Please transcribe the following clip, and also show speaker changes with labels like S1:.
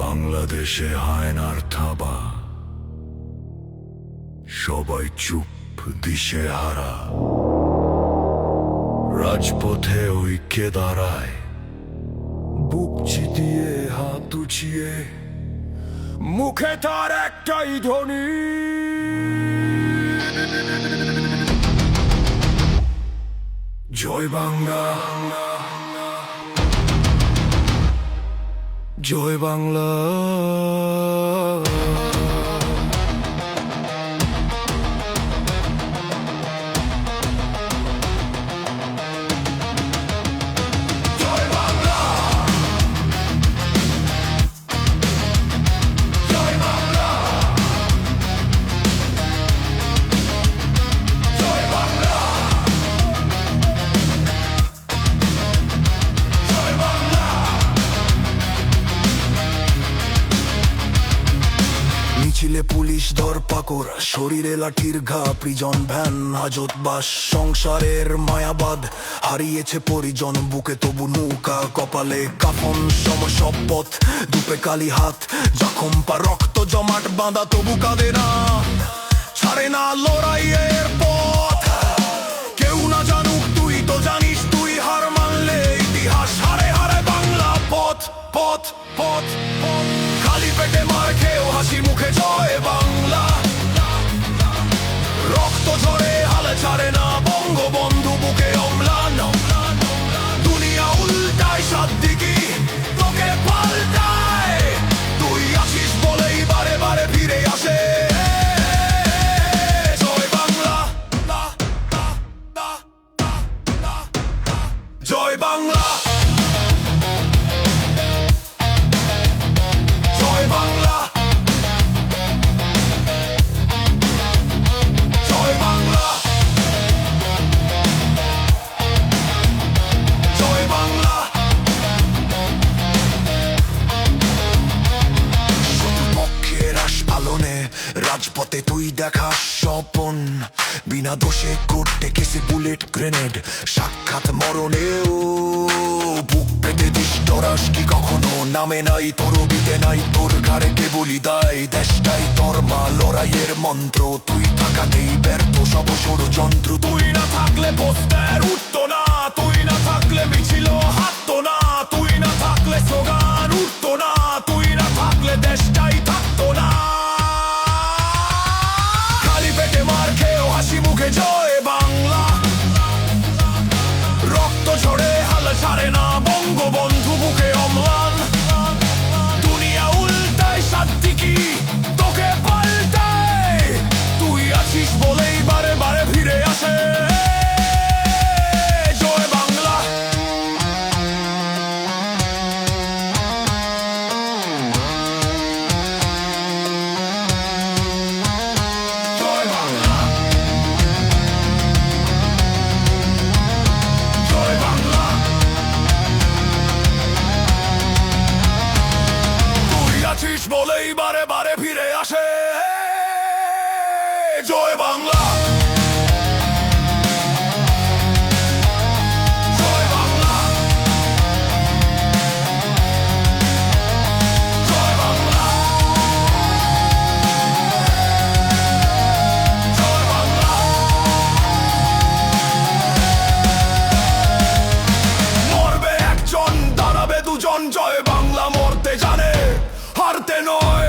S1: বাংলাদেশে হায়নার থাবা। সবাই চুপ দিশে হারা রাজপথে ঐক্যে দাঁড়ায় বুক চিতিয়ে হাত উচিয়ে, মুখে তার একটাই ধ্বনি। জয় বাংলা। জয় বাংলা। মিছিলে পুলিশ ধরপাকড় শরীরে লাঠির ঘা, প্রিজন ভ্যান, হাজত বাস, সংসারের মায়াবাদ, হারিয়েছে পরিজন, বুকে তবু নৌকা, কপালে কাফন সম পথ, দুপে কালি হাত, জখম পা, রক্ত জমাট বাঁধা, তবু কাঁদে না। ছাড়ে না লড়াইয়ের জয় বাংলা জয় বিনা দোষে করতে কেসে বুলেট গ্রেনেড। সাক্ষাৎ মরণেও বুক পেতে দিস কি কখনো? নামে নাই তোর বিতে নাই, তোর ঘাড়ে কে বলি দায়। দেশটাই তোর মা, লড়াইয়ের মন্ত্র। তুই থাকাতেই ব্যর্থ সব ষড়যন্ত্র তুই না থাকলে বস্তায় উঠতো Norte, no